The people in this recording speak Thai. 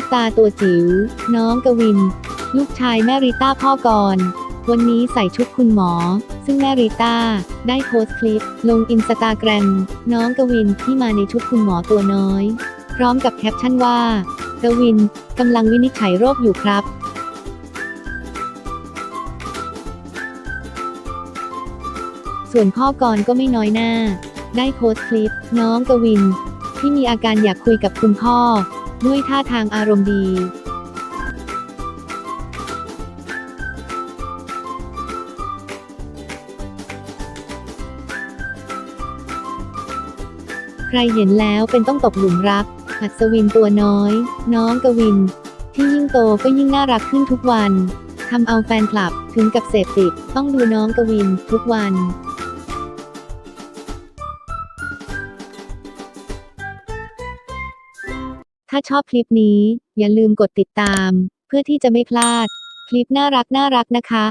ซุปตาตัวจิ๋วน้องกวิน ลูกชายแม่ริต้าพ่อกรวันนี้ใส่ชุดคุณหมอ ซึ่งแม่ริต้า ได้โพสต์คลิป ลงอินสตาแกรมน้องกวินที่มาในชุดคุณหมอตัวน้อย พร้อมกับแคปชั่นว่า กวินกำลังวินิจฉัยโรคอยู่ครับส่วนพ่อกรก็ไม่น้อยหน้า ได้โพสต์คลิป น้องกวิน ที่มีอาการอยากคุยกับคุณพ่อ ด้วยท่าทางอารมณ์ดี ใครเห็นแล้วเป็นต้องตกหลุมรักหัดสวินตัวน้อย น้องกวิน ที่ยิ่งโตก็ยิ่งน่ารักขึ้นทุกวันทำเอาแฟนคลับถึงกับเสพติด ต้องดูน้องกวินทุกวัน ถ้าชอบคลิปนี้ อย่าลืมกดติดตาม เพื่อที่จะไม่พลาด คลิปน่ารักน่ารักนะคะ